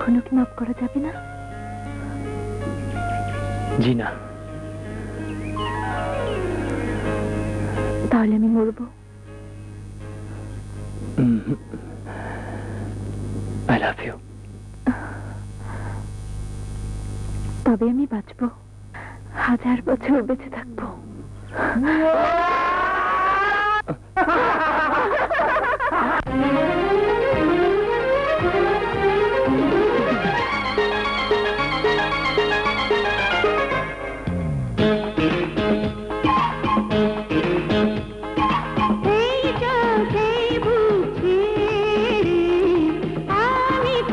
এখনও কি মাফ করা যাবে না? জি না। তাহলে আমি মরব। তবে আমি বাঁচব। হাজার বছর বেঁচে থাকব। Thank.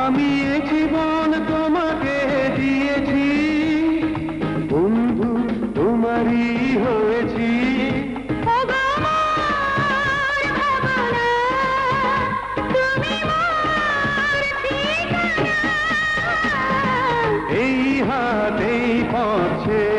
আমি এ জীবন তোমাকে দিয়েছি। বন্ধু তোমারই হয়েছি। এই হাত এই পথে